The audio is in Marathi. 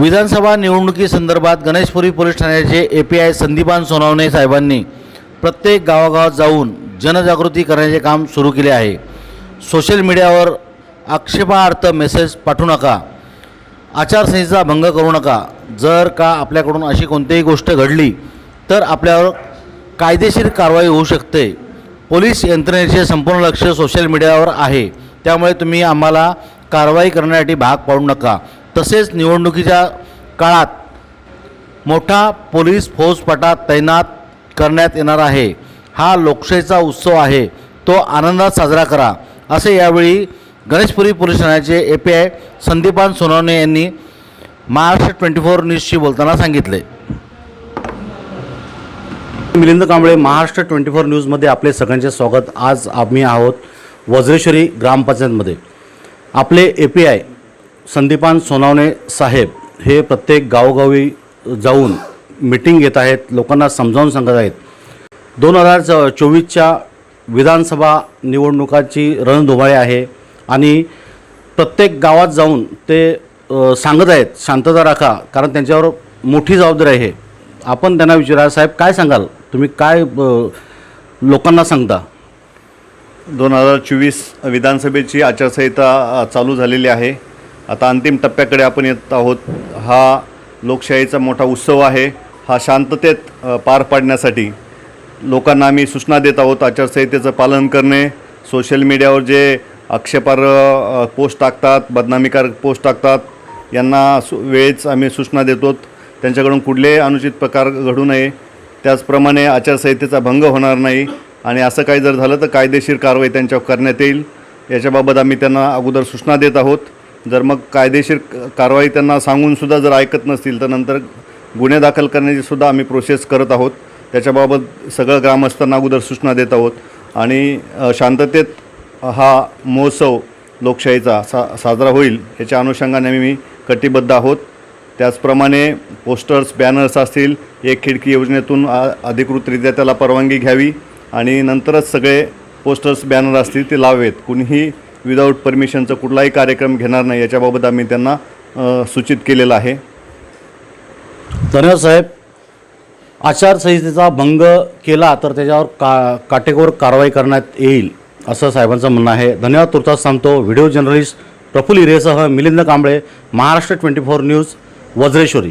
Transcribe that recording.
विधानसभा निवडणुकीसंदर्भात गणेशपुरी पोलीस ठाण्याचे A P I Sandipan Sonawane साहेबांनी प्रत्येक गावागावात जाऊन जनजागृती करण्याचे काम सुरू केले आहे. सोशल मीडियावर आक्षेपार्थ मेसेज पाठवू नका. आचारसंहितेचा भंग करू नका. जर का आपल्याकडून अशी कोणतीही गोष्ट घडली तर आपल्यावर कायदेशीर कारवाई होऊ शकते. पोलीस यंत्रणेचे संपूर्ण लक्ष सोशल मीडियावर आहे. त्यामुळे तुम्ही आम्हाला कारवाई करण्यासाठी भाग पाडू नका. तसेच निवडणुकीच्या काळात मोठा पोलीस फौजपाटा तैनात करण्यात येणार आहे. हा लोकशाहीचा उत्सव आहे. तो आनंदात साजरा करा. असे यावेळी गणेशपुरी पोलीस ठाण्याचे A P I Sandipan Sonawane यांनी महाराष्ट्र ट्वेंटी फोर न्यूजशी बोलताना सांगितले. मिलिंद कांबळे महाराष्ट्र ट्वेंटी फोर न्यूजमध्ये आपले सगळ्यांचे स्वागत. आज आम्ही आहोत वज्रेश्वरी ग्रामपंचायतमध्ये. आपले A P I Sandipan Sonawane साहेब हे प्रत्येक गावोगावी जाऊन मिटिंग घेत आहेत लोकांना समजावून सांगत आहेत. दोन हजार च चोवीसच्या विधानसभा निवडणुकाची रणधुमाळी आहे आणि प्रत्येक गावात जाऊन ते सांगत आहेत शांतता राखा कारण त्यांच्यावर मोठी जबाबदारी आहे. आपण त्यांना विचारा साहेब काय सांगाल? तुम्ही काय लोकांना सांगता? दोन हजार चोवीस विधानसभेची आचारसंहिता चालू झालेली आहे. आता अंतिम टप्प्याकडे आपण येत आहोत. हा लोकशाहीचा मोठा उत्सव आहे. हा शांततेत पार पाडण्यासाठी लोकांना आम्ही सूचना देत आहोत आचारसंहितेचं पालन करणे. सोशल मीडियावर जे आक्षेपार्ह पोस्ट टाकतात बदनामीकारक पोस्ट टाकतात यांना सु वेळेच आम्ही सूचना देतो त्यांच्याकडून कुठलेही अनुचित प्रकार घडू नये. त्याचप्रमाणे आचारसंहितेचा भंग होणार नाही आणि असं काही जर झालं तर कायदेशीर कारवाई त्यांच्यावर करण्यात येईल. याच्याबाबत आम्ही त्यांना अगोदर सूचना देत आहोत. जर मग कायदेशीर कारवाई त्यांना सांगूनसुद्धा जर ऐकत नसतील तर नंतर गुन्हे दाखल करण्याची सुद्धा आम्ही प्रोसेस करत आहोत. त्याच्याबाबत सगळं ग्रामस्थांना अगोदर सूचना देत आहोत. आणि शांततेत हा महोत्सव लोकशाहीचा सा साजरा होईल याच्या अनुषंगाने आम्ही कटिबद्ध आहोत. त्याचप्रमाणे पोस्टर्स बॅनर्स असतील एक खिडकी योजनेतून अधिकृतरित्या त्याला परवानगी घ्यावी. आणि नंतरच सगळे पोस्टर्स बॅनर असतील ते लावेत. कुणीही विदाऊट परमिशनचं कुठलाही कार्यक्रम घेणार नाही याच्याबाबत आम्ही त्यांना सूचित केलेलं आहे. धन्यवाद साहेब. आचारसंहितेचा भंग केला तर त्याच्यावर का काटेकोर कारवाई करण्यात येईल असं साहेबांचं म्हणणं आहे. धन्यवाद तुर्तास सांगतो video journalist Praful हिरेसह Milind Kamble Maharashtra twenty four news Vajreshwari.